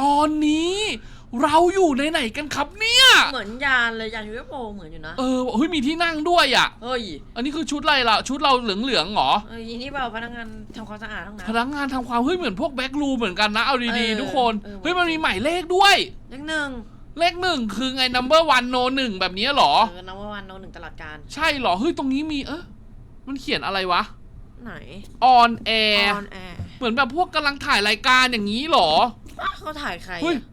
ตอนนี้ เราอยู่ในไหนกันครับเนี่ย เหมือนยานเลยยานยูเอฟโอเหมือนอยู่นะ เออเฮ้ยมีที่นั่งด้วยอะ เฮ้ยอันนี้คือชุดอะไรล่ะ ชุดเราเหลืองๆเหรอ เอ้ยนี่เปล่าพนักงานทำความสะอาดห้องน้ พนักงานทำความเฮ้ยเหมือนพวกแบ็กรูเหมือนกันนะเอาดีเออๆทุกคน เออเฮ้ยมันมีหมายเลขด้วยำเลขหนึ่งเลขหนึ่งคือไง number one no หนึ่งแบบนี้เหรอ เออนัมเบอร์วันโนหนึ่งตลอดการ ใช่เหรอ เฮ้ยตรงนี้มีเออมันเขียนอะไรวะ ไหน on air ออนแอร์เหมือนแบบพวกกำลังถ่ายรายการอย่างนี้เหรอ เขาถ่ายใครเฮ้ยอะ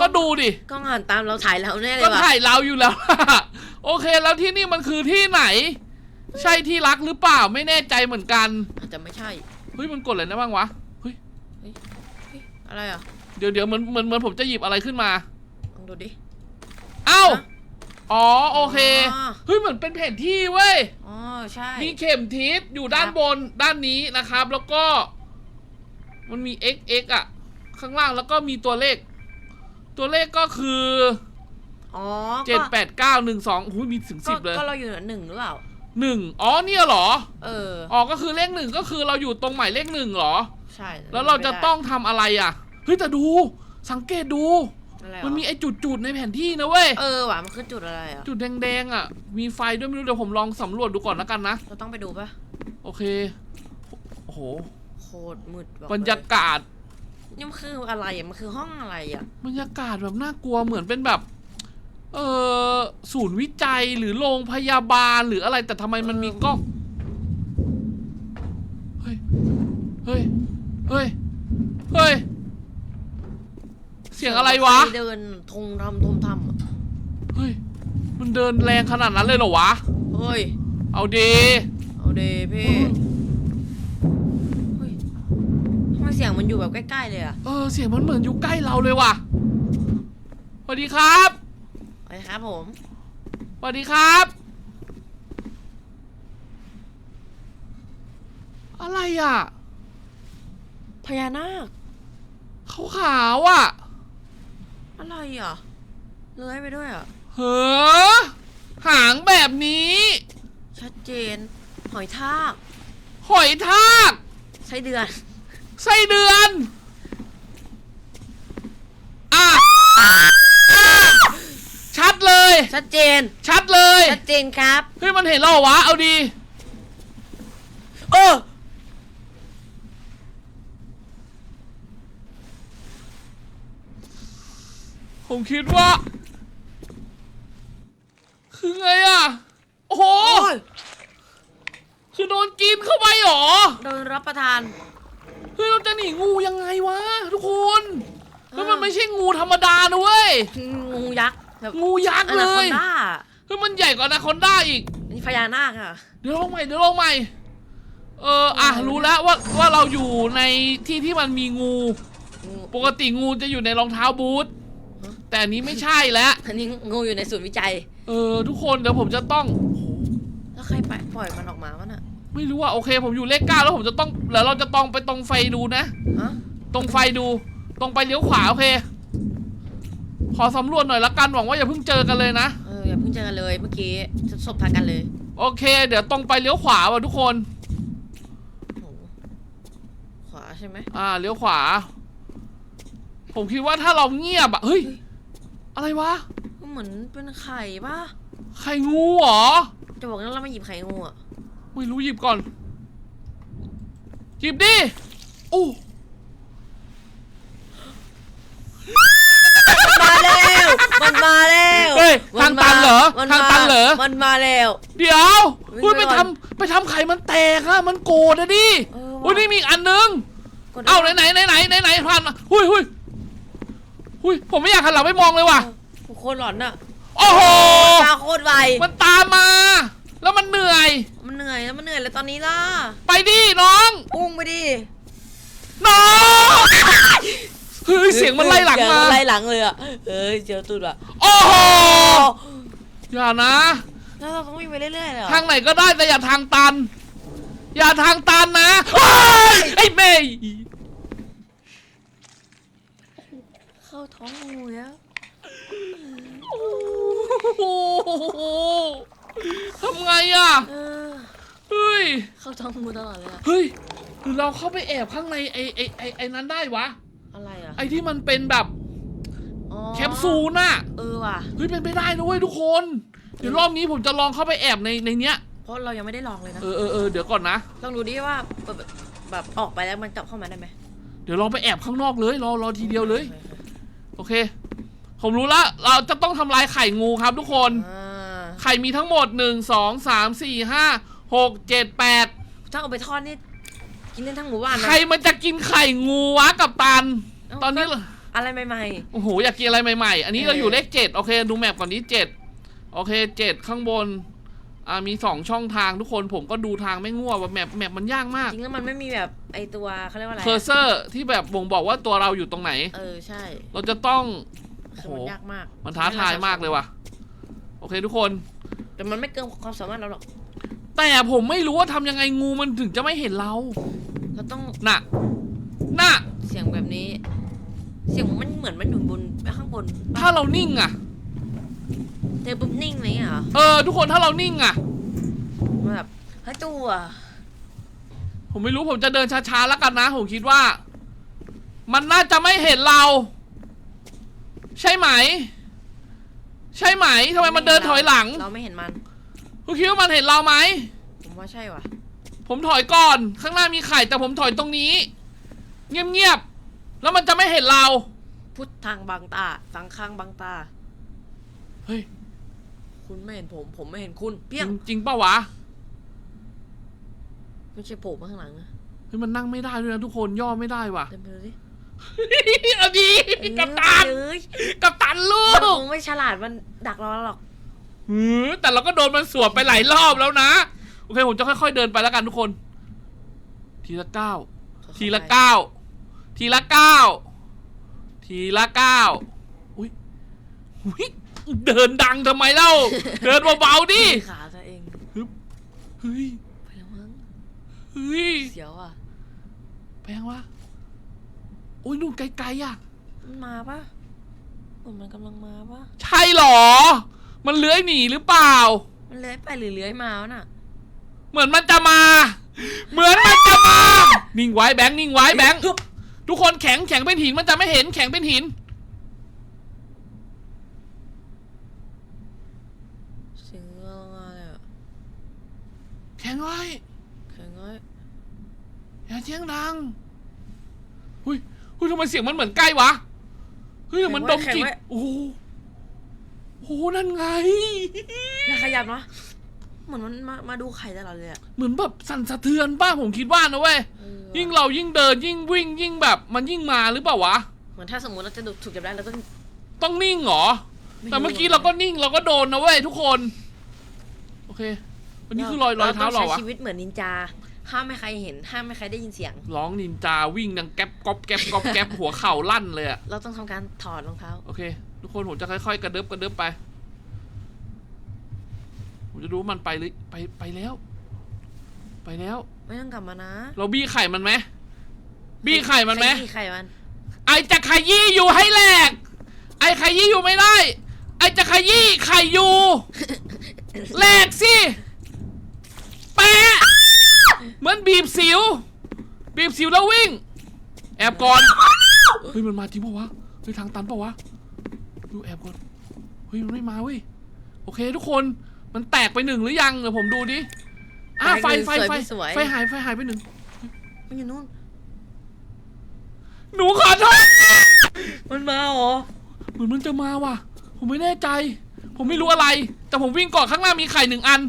ก็ดูดิ กล้องหันตามเราถ่ายแล้วแน่เลยก็ว่ะถ่ายเราอยู่แล้ว โอเคแล้วที่นี่มันคือที่ไหน ใช่ที่รักหรือเปล่าไม่แน่ใจเหมือนกันอาจจะไม่ใช่เฮ้ยมันกดอะไรได้บ้างวะเฮ้ยเฮ้ยอะไรอะเดี๋ยวเดี๋ยวเหมือนเหมือนเหมือนผมจะหยิบอะไรขึ้นมา ลองดูดิ เอ้าฮะอ๋อโอเคอ๋อ เฮ้ยเหมือนเป็นแผนที่เว้ยอ๋อใช่ มีเข็มทิศอยู่ด้านครับ บนด้านนี้นะครับ แล้วก็ มันมี x x อะ ข้างล่างแล้วก็มีตัวเลข ตัวเลขก็คืออ๋อเจ็ดแปดเก้าหนึ่งสองหูยมีถึงก็สิบเลยก็เราอยู่หนึ่งหรือเปล่าหนึ่งอ๋อเนี่ยเหรอ เอออ๋อก็คือเลขหนึ่งก็คือเราอยู่ตรงหมายเลขหนึ่งเหรอ ใช่ แล้วเราจะไม่ได้ต้องทำอะไรอะเฮ้ยแต่ดู สังเกตดูอะไรมันมีวะไอ้จุดๆในแผนที่นะเว้ย เออว่ะมันคือจุดอะไรอะ จุดแดงๆอะ มีไฟด้วยไม่รู้เดี๋ยวผมลองสำรวจดูก่อนแล้วกันนะ เราต้องไปดูปะโอเค โอ้โห โคตรมืดอกบรรยากาศเลย นี่มันคืออะไรอะมันคือห้องอะไรอะ บรรยากาศแบบน่ากลัวเหมือนเป็นแบบ เออศูนย์วิจัยหรือโรงพยาบาลหรืออะไรแต่ทำไมมันมีกล้อง เฮ้ย เฮ้ย เฮ้ย เฮ้ย เสียงอะไรวะ ใคเดินทงทำทมทำอะเฮ้ย มันเดินแรงขนาดนั้นเลยเหรอวะ เฮ้ย เอาดี เอาเดพี่ มเสียงมันอยู่แบบใกล้ ๆ เลยอะเออเสียงมันเหมือนอยู่ใกล้เราเลยว่ะสวัสดีครับไปครับผมสวัสดีครับ อะไรอะพญานาคขาวขาวๆอะอะไรอะเลื้อยไปด้วยอะ เฮ้อหางแบบนี้ ชัดเจน หอยทากหอยทากไส้เดือน ไส้เดือนอะชัดเลย ชัดเจน ชัดเลยชัดเจนครับ เฮ้ยมันเห็นเราเหรอวะเอาดี เออ ผมคิดว่า คือไงอะ โอ้โห โอ้ยคือโดนกินเข้าไปเหรอ โดนรับประทานเฮ้ยเราจะหนีงูยังไงวะทุกคนเฮ้ยมันอ่าไม่ใช่งูธรรมดานะเว้ยงูยักษ์แบบงูยักษ์อเลนาคอนยด้าเฮ้ยมันใหญ่กว่าอนาคอนด้าอีก นี่พญานาคอะ เดี๋ยวลงใหม่เดี๋ยวลงใหม่ เอออะรู้แล้วว่าว่าเราอยู่ในที่ที่มันมีงู งูปกติงูจะอยู่ในรองเท้าบูทฮะแต่อันนี้ไม่ใช่แล้ว อันนี้งูอยู่ในศูนย์วิจัย เออทุกคนเดี๋ยวผมจะต้อง แล้วใครไปปล่อยมันออกมาวะน่ะ ไม่รู้ว่าโอเค ผมอยู่เลขเก้าแล้วผมจะต้องแล้วเราจะต้องไปตรงไฟดูนะ ฮะตรงไฟดู ตรงไปเลี้ยวขวาโอเค ขอสำรวจหน่อยละกันหวังว่าอย่าเพิ่งเจอกันเลยนะ เอออย่าเพิ่งเจอกันเลยเมื่อกี้ศพทางกันเลยโอเค เดี๋ยวตรงไปเลี้ยวขวาว่ะทุกคน โอ้โหขวาใช่ไหมอ่าเลี้ยวขวา ผมคิดว่าถ้าเราเงียบอะเฮ้ย อะไรวะ ก็เหมือนเป็นไข่ปะไข่งูเหรอ จะบอกงั้นเรามาหยิบไข่งูอะ ไม่รู้หยิบก่อน หยิบดิโอ้มาแล้ว มันมาแล้วเฮ้ยทางตันเหรอมันทางมาตันเหรอ มันมาแล้ว เดี๋ยววิ่งเฮ้ยไปไปก่อนทำไปทำไข่มันแตกอะมันโกรธอะดิเออว่ะอุ้ยนี่มีอีกอันนึงกดเอ้าไหนไหนไหนไหนไหนไหนผ่านมาหุยหุยหุยผมไม่อยากหันหลังไปมองเลยว่ะโอ้โหโคตรหลอนอะโอ้โหตาโคตรไวมันตามมา แล้วมันเหนื่อยมั นเหนื่อยแล้วมันเหนื่อยแล้วตอนนี้ล่ะไปดิน้องพุ่งไปดิน้องเฮ้ยเสียงมันไล่หลังเสียมาไล่หลังเลยอะเอ้ยเจอตูดว่ะโอ้โหอย่านะแล้วเราต้องวิ่งไปเรื่อยๆเลยเหรอทางไหนก็ได้แต่อย่าทางตัน อย่าทางตันนะเฮ้ยไอ้เมย์เข้าท้องงูแล้วโอ้โหทำไงอะ เออเฮ้ย เข้าท้องงูตลอดเลยอะเฮ้ยหรือเราเข้าไปแอบข้างในไอ้ไอ้ไอ้ไอ้นั้นได้วะ อะไรอะไออ้ที่มันเป็นแบบอ๋อแคปซูลน่ะ เออว่ะ เฮ้ยเป็นไปได้นะเว้ยทุกคน เดี๋ยวรอบนี้ผมจะลองเข้าไปแอบในในเนี้ย เพราะเรายังไม่ได้ลองเลยนะ เออเออเออเดี๋ยวก่อนนะ ลองดูดิว่าแบบแบบออกไปแล้วมันกลับเข้ามาได้ไหมเดี๋ยวลองไปแอบข้างนอกเลยรอรอทีเดียวเลย โอเค ผมรู้ละ เราจะต้องทำลายไข่งูครับทุกคน อ่าไข่มีทั้งหมดหนึ่งสองสามสี่ ห้าหกเจ็ดแปดถ้าเอาไปทอดนี่กินได้ทั้งหมู่บ้านนะใครมันจะกินไข่งูวะกับตันเอ้าตอนนี้ก็อะไรใหม่ โอ้โหอยากกินอะไรใหม่ๆ อันนี้เออเราอยู่เลขเจ็ดโอเคดูแมปก่อนนี้เจ็ดโอเคเจ็ดข้างบนอ่ามีสองช่องทางทุกคนผมก็ดูทางไม่ง่วว่าแมปแมปมันยากมาก ๆ จริงแล้วมันไม่มีแบบไอตัวเขาเรียกว่าอะไรเคอร์เซอร์ที่แบบบ่งบอกว่าตัวเราอยู่ตรงไหน เออใช่เราจะต้องโอ้คือโหมันยากมากมันท้าทายมากเลยว่ะโอเคทุกคน แต่มันไม่เกินความสามารถเราหรอก แต่ผมไม่รู้ว่าทำยังไงงูมันถึงจะไม่เห็นเราเราต้องน่ะน่ะเสียงแบบนี้ เสียงมันเหมือนมันอยู่บนข้างบนถ้าเรานิ่งอะเจอปุ๊บนิ่งเลยเหรอเออ ทุกคนถ้าเรานิ่งอะมันแบบเฮ้ยตัวผมไม่รู้ผมจะเดินช้าๆแล้วกันนะผมคิดว่า มันน่าจะไม่เห็นเรา ใช่ไหม ใช่ไหมทำไมมันเดินถอยหลัง เราไม่เห็นมัน คุณคิดว่ามันเห็นเราไหม ผมว่าใช่ว่ะ ผมถอยก่อน ข้างหน้ามีไข่แต่ผมถอยตรงนี้ เงียบๆ แล้วมันจะไม่เห็นเรา พุทธทางบางตาสังข้างบางตา เฮ้ย คุณไม่เห็นผม ผมไม่เห็นคุณ เปี้จยริงงจริงเปล่าวะ ไม่ใช่โผล่มาข้างหลังนะเฮ้ยมันนั่งไม่ได้ด้วยนะทุกคนย่อไม่ได้ว่ะเดินไปดูดิเอาดี กับตัน เอ้ยกับตันลูมันก คงไม่ฉลาดมันดักเราหรอก หือแต่เราก็โดนมันสวนไปหลายรอบแล้วนะ โอเค ผมจะค่อยๆเดินไปแล้วกันทุกคน ทีละก้าวทีละก้าวทีละก้าวทีละก้าวอุ้ยอุ้ยเดินดังทำไมเล่า เดินเบาๆดิ ขาตัวเอง เฮ้ย ไปแล้วมั้ง เฮ้ย เสียวอะแพงวะอุ้ยนู่นไกลๆอะ มันมาปะเหมือนมันกำลังมาปะใช่เหรอ มันเลื้อยหนีหรือเปล่า มันเลื้อยไปหรือเลื้อยมาวะน่ะ เหมือนมันจะมา เหมือนมันจะมา นิ่งไว้แบงค์นิ่งไว้แบงค์ทุกคนแข็งแข็งเป็นหินมันจะไม่เห็นแข็งเป็นหิน เสียงอะไรอะแข็งไว้แข็งไว้อย่าเสียงดังหุยหุยทำไมเสียงมันเหมือนใกล้วะ เฮ้ยแต่มันดมกลิ่นโอ้ โหโอ้โหนั่นไง อย่าขยับนะเหมือนมันมามาดูไข่ตลอดเลยอะเหมือนแบบสั่นสะเทือนป้าผมคิดว่านะเว้ย เออยิ่งเรายิ่งเดินยิ่งวิ่งยิ่งแบบมันยิ่งมาหรือเปล่าวะ เหมือนถ้าสมมติเราจะถูกจับได้เราต้องต้องนิ่งเหรอไม่รู้แต่เมื่อกี้เราก็นิ่งเราก็โดนนะเว้ยทุกคน โอเค วันนี้คือรอยรอยเท้าเราต้องวะใช้ชีวิตเหมือนนินจา ห้ามไม่ใครเห็นห้ามไม่ใครได้ยินเสียง ร้องนินจาวิ่งดังแก๊บก๊อบแก๊บก๊อบแก๊บหัวเข่าลั่นเลยอะเราต้องทำการถอดรองเท้าโอเค ทุกคนผมจะค่อยๆ กระเดิบกระเดิบไป ผมจะดูว่ามันไปหรือไปไปแล้ว ไปแล้ว ไม่ต้องกลับมานะเราบี้ไข่มันไหมบี้ไข่มันไหมใครไข่มันไอจะขยี้อยู่ให้แหลก ไอขยี้อยู่ไม่ได้ ไอจะขยี้ไข่อยู่แหลกสิแปะ เหมือนบีบสิว บีบสิวแล้ววิ่ง แอบก่อน เฮ้ยมันมาจริงปะวะเฮ้ยทางตันปะวะ ดูแอบก่อน เฮ้ยมันไม่มาเว้ย โอเคทุกคน มันแตกไปหนึ่งหรือยังเดี๋ยวผมดูดิ อะไฟไฟไฟสวยไฟหายไฟหายไปหนึ่ง มันอยู่นู่น หนูขอโทษ มันมาเหรอ เหมือนมันจะมาว่ะ ผมไม่แน่ใจ ผมไม่รู้อะไร แต่ผมวิ่งก่อนข้างหน้ามีไข่หนึ่งอัน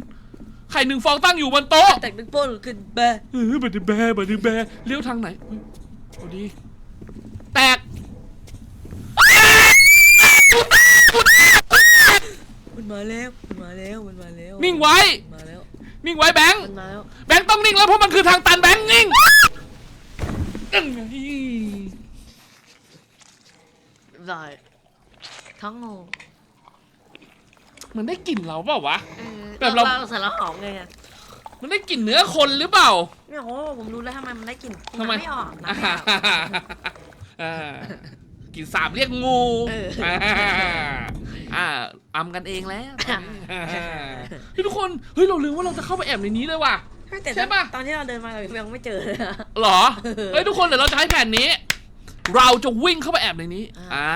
ไข่หนึ่งฟองตั้งอยู่บนโต๊ะแตกดึงโป้นขึ้นแบะเออบัดดี้แบร์บัดดี้แบร์เลี้ยวทางไหนเฮ้ยพอดี แตก มันมาแล้ว มันมาแล้ว มันมาแล้วนิ่งไว้มันมาแล้ว นิ่งไว้แบงค์ มันมาแล้ว แบงค์ต้องนิ่งแล้วเพราะมันคือทางตันแบงค์นิ่งนั่นไงได้ท้องงง มันได้กลิ่นเราเปล่าวะเออแบบเราเราใส่เราหอมไงอะมันได้กลิ่นเนื้อคนหรือเปล่า เนี่ยโอ้ผมรู้แล้วทำไมมันได้กลิ่นทำไมนไม่ออกนะ อ่าไม่ออกอ่ากลิ่นสาบเรียกงูเอออ่าอ่าอำกันเองแล้วตอนนี้เฮ้ยทุกคนเฮ้ยเราลืมว่าเราจะเข้าไปแอบในนี้เลยว่ะ แต่ใช่ปะ ตอนที่เราเดินมาเรายังไม่เจอเลยอะ หรอเออเฮ้ยทุกคนเดี๋ยวเราจะให้แผ่นนี้ เราจะวิ่งเข้าไปแอบในนี้อ่า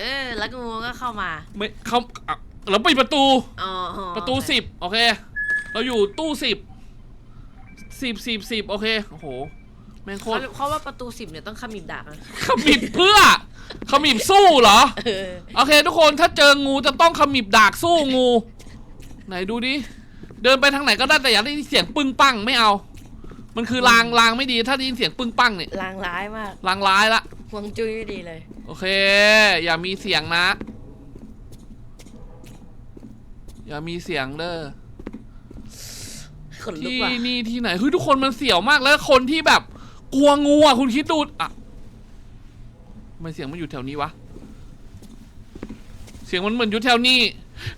เออแล้วงูก็เข้ามาไม่เขาอะ แล้วปิดประตู อ๋อประตูสิบโอเค เราอยู่ตู้สิบสิบสิบสิบโอเค โอ้โห แม่งโคเขาตรเขาว่าประตูสิบเนี่ยต้องขมิบดาบนะขมิบเพื่อ ขมิบสู้เหรอ เออโอเค ทุกคนถ้าเจองูจะต้องขมิบดากสู้งู ไหนดูดิ เดินไปทางไหนก็ได้แต่อย่าได้ยินเสียงปึ้งปังไม่เอา มันคือลางลางไม่ดี ถ้าได้ยินเสียงปึ้งปังเนี่ยลางร้ายมากลางร้ายละ ฮวงจุ้ยไม่ดีเลย โอเค อย่ามีเสียงนะ อย่ามีเสียงเด้อขนลุกที่ว่ะนี่ที่ไหนเฮ้ยทุกคนมันเสียวมากแล้วคนที่แบบ กลัวงูอะคุณคิดดูอะทำไมเสียงมันอยู่แถวนี้วะ เสียงมันเหมือนอยู่แถวนี้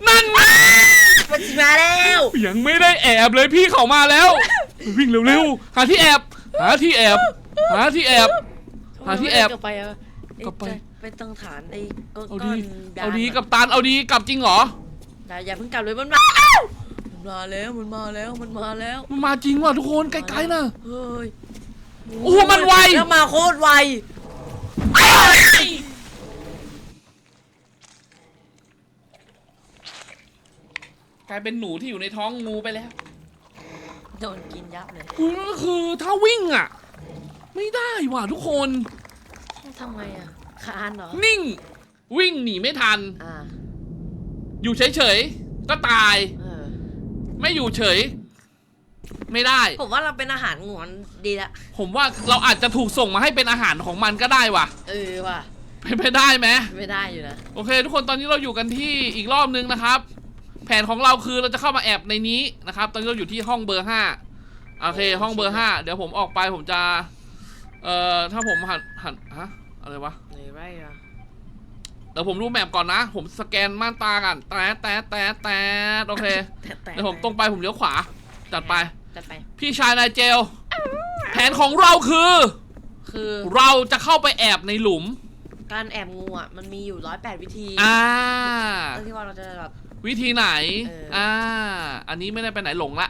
นั่นไงมันมาแล้ว ยังไม่ได้แอบเลยพี่เขามาแล้ว วิ่งเร็วๆหาที่แอบ หาที่แอบ หาที่แอบ หาที่แอบกลับไปอะกลับไป เอ๊ะจะไปตรงฐานไอ้ก้อนเอาก้ดีอนดานเอาดีกับตาลเอาดีกลับจริงเหรอ อย่าอย่าเพิ่งกลับเลยมันมามันมาแล้วมันมาแล้วมันมาแล้วมันมาจริงว่ะทุกคนไกลๆนะ เฮ้ยโอ้โหมันไว แล้วมาโคตรไวกลายเป็นหนูที่อยู่ในท้องงูไปแล้ว โดนกินยับเลยก็คือถ้าวิ่งอะ ไม่ได้ว่ะทุกคน ทำไมอะคานเหรอนิ่ง วิ่งหนีไม่ทัน อ่า อยู่เฉยๆ ก็ตาย เออไม่อยู่เฉย ไม่ได้ ผมว่าเราเป็นอาหารงวนดีละ ผมว่าเราอาจจะถูกส่งมาให้เป็นอาหารของมันก็ได้ว่ะ เออว่ะ เป็นไปได้ไหม ไม่ได้อยู่นะ โอเค ทุกคนตอนนี้เราอยู่กันที่อีกรอบนึงนะครับ แผนของเราคือเราจะเข้ามาแอบในนี้นะครับ ตอนนี้เราอยู่ที่ห้องเบอร์ห้าโอเค ห้องเบอร์ห้าเดี๋ยวผมออกไปผมจะ เอ่อถ้าผมหันหันฮะอะไรวะหรือไรอะ เดี๋ยวผมรู้แมปก่อนนะ ผมสแกนม่านตากันแต๊ะแต๊ะแต๊ะแต๊ะโอเคแต่แต่เดี๋ยวผมตรงไปผมเลี้ยวขวา จัดไป จัดไป พี่ชายนายเจล แผนของเราคือ คือเราจะเข้าไปแอบในหลุม การแอบงูอะมันมีอยู่ร้อยแปดวิธี อ่าเรื่องที่ว่าเราจะแบบวิธีไหนเอออ่อ่า อันนี้ไม่ได้ไปไหนหลงละ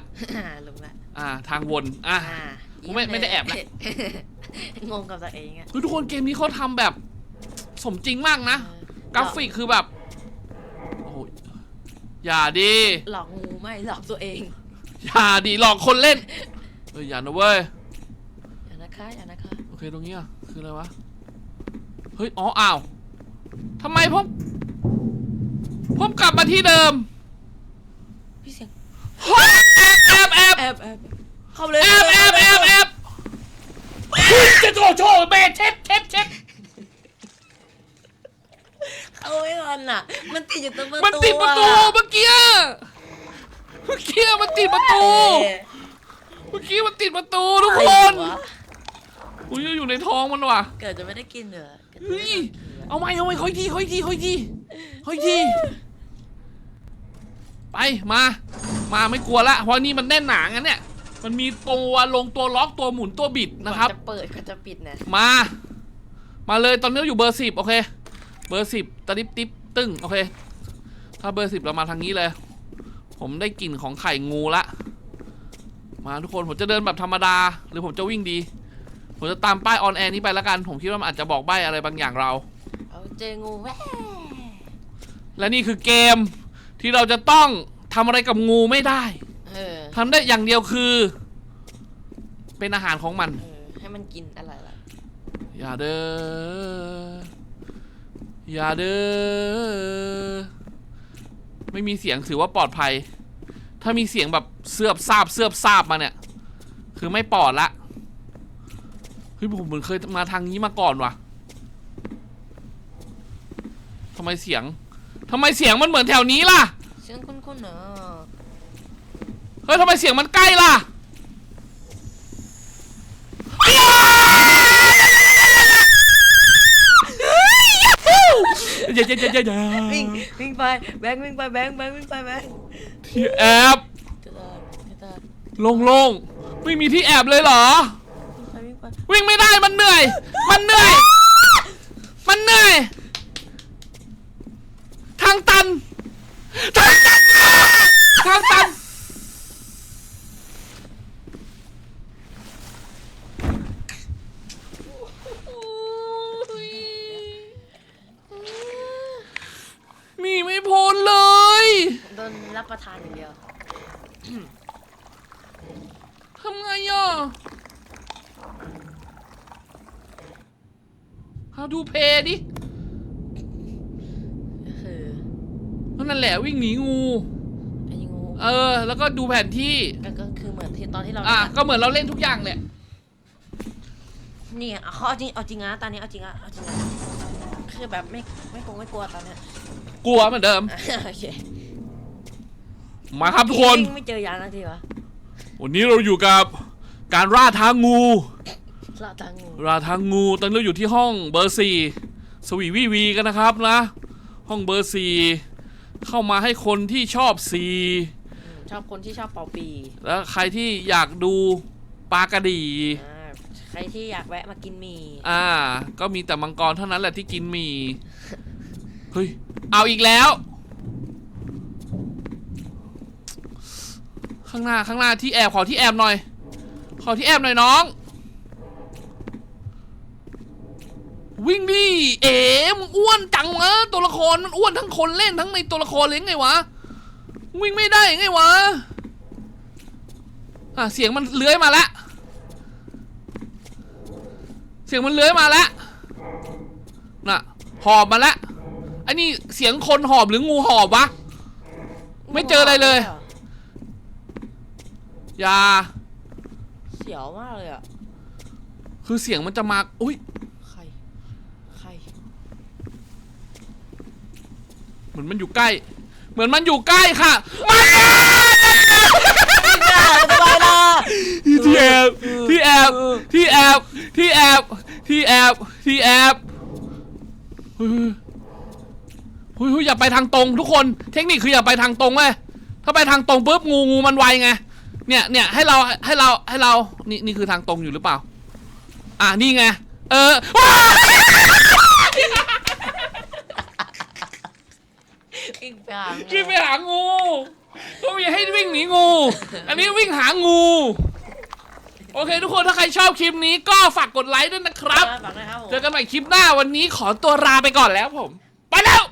ลงละอ่า ทางวนอะอ่าผมไม่ไม่ได้แอบละงงกับตัวเองอะเฮ้ยทุกคนเกมนี้เขาทำแบบสมจริงมากนะเออ กราฟิกคือแบบ โอ้ยอย่าดี หลอกงูไม่หลอกตัวเองอย่าดีหลอกคนเล่นเฮ้ยอย่านะเว้ย อย่านะคะอย่านะคะโอเคตรงนี้อะคืออะไรวะ เฮ้ย อ๋อ อ้าวทำไมผม ผมกลับมาที่เดิม พี่เสียงเฮ้ยแอบแอบแอบแอบแอบเข้าไปเลยแอบแอบแอบแอบเฮ้ยจะโชว์โชว์แม่เช็ดเช็ดเช็ด เข้าไม่ทันอะ มันติดอยู่ตรงประตูมันติดประตูอเมื่อกี้อะเมื่อกี้มันติดประตู เอ๊ะเมื่อกี้มันติดประตูทุกคนอะไรวะอุ้ยอยู่ในท้องมันว่ะเกิดจะไม่ได้กินเหรอเกิดจะเฮ้ไม่ยได้กินเหรอเอาไหมเอาไหมค่อยทีค่อยทีค่อยทีค่อยทีไปมา มาไม่กลัวละเพราะนี่มันแน่นหนางั้นเนี่ย มันมีตัวลงตัวล็อกตัวหมุนตัวบิดนะครับก่อจะเปิดก็จะปิดนะมา มาเลยตอนนี้เราอยู่เบอร์สิบโอเค เบอร์สิบตะดิบติ๊บตึ้งโอเค ถ้าเบอร์สิบเรามาทางนี้เลย ผมได้กลิ่นของไข่งูละ มาทุกคนผมจะเดินแบบธรรมดา หรือผมจะวิ่งดี ผมจะตามป้ายออนแอร์นี้ไปแล้วกัน ผมคิดว่ามันอาจจะบอกใบ้อะไรบางอย่างเรา เอาเจองูแว่และนี่คือเกมที่เราจะต้องทำอะไรกับงูไม่ได้เออทำได้อย่างเดียวคือ เป็นอาหารของมัน เออให้มันกินอะไรล่ะ อย่าเด้อ อย่าเด้อไม่มีเสียงถือว่าปลอดภัย ถ้ามีเสียงแบบเสือบซาบเสือบซาบมาเนี่ย คือไม่ปลอดละเฮ้ยผมเหมือนเคยมาทางนี้มาก่อนว่ะทำไมเสียงทำไมเสียงมันเหมือนแถวนี้ล่ะเชื่อคุ้นๆเนอะเฮ้ยทำไมเสียงมันใกล้ล่ะ อย่าอย่าอย่าอย่าอย่าวิ่งวิ่งไปแบงค์วิ่งไปแบงค์แบงค์วิ่งไปแบงค์ที่แอบกระดาษกระดาษโล่งไม่มีที่แอบเลยเหรอ วิ่งไปวิ่งไปวิ่งไม่ได้มันเหนื่อย มันเหนื่อย มันเหนื่อย ทางตัน ทางตัน ทางตัน โนรับประ ทานอย่างเดียวทำไงอะ How to pay ดิคือนั่นแหละวิ่งหนีงู ไอ้งูเออ แล้วก็ดูแผนที่ ก็ก็คือเหมือนที่ตอนที่เราอะเล่นก็เหมือนเราเล่นทุกอย่างแหละนี่ไงเอาเขาเอาจริงเอาจริงนะตอนนี้เอาจริงอะเอาจริงนะคือแบบไม่ไม่กลัวไม่กลัวตอนเนี้ยกลัวเหมือนเดิม โอเค มาครับทุกคนวิ่งไม่เจอยางนาทีวะวันนี้เราอยู่กับการล่าท้างูละทางงูล่าท้างูตอนนี้เราอยู่ที่ห้องเบอร์สี่สวีวีวีกันนะครับนะ ห้องเบอร์สี่เข้ามาให้คนที่ชอบสีอืมชอบคนที่ชอบเป่าปี แล้วใครที่อยากดูปลากระดีอ่าใครที่อยากแวะมากินหมี่อ่า ก็มีแต่มังกรเท่านั้นแหละที่กินหมีเฮ้ยเอาอีกแล้ว ข้างหน้าข้างหน้าที่แอบขอที่แอบหน่อย ขอที่แอบหน่อยน้อง วิ่งดิเอ๋มึงอ้วนจังวะตัวละครมันอ้วนทั้งคนเล่นทั้งในตัวละครเลยไงวะวิ่งไม่ได้ไงวะอะเสียงมันเลื้อยมาแล้วเสียงมันเลื้อยมาแล้วน่ะหอบมาแล้วอันนี้เสียงคนหอบหรืองูหอบวะไม่เจออะไรเลย อย่า เสียวมากเลยอะ คือเสียงมันจะมา อุ้ย ใคร ใคร เหมือนมันอยู่ใกล้ เหมือนมันอยู่ใกล้ค่ะมาสบายละที่แอบที่แอบที่แอบที่แอบที่แอบที่แอบเฮ้ยเฮ้ยเฮ้ยอย่าไปทางตรงทุกคน เทคนิคคืออย่าไปทางตรงเว้ยถ้าไปทางตรงปุ๊บงูงูมันไวไง เนี่ยเนี่ยให้เราให้เราให้เรานี่นี่คือทางตรงอยู่หรือเปล่า อะนี่ไง เออว้าวิ่งไปหาวิ่งไปหางูก็มีให้วิ่งหนีงู อันนี้วิ่งหางู โอเคทุกคนถ้าใครชอบคลิปนี้ก็ฝากกดไลค์ด้วยนะครับ ฝากด้วยครับผม เจอกันใหม่คลิปหน้าวันนี้ขอตัวลาไปก่อนแล้วผม ไปแล้ว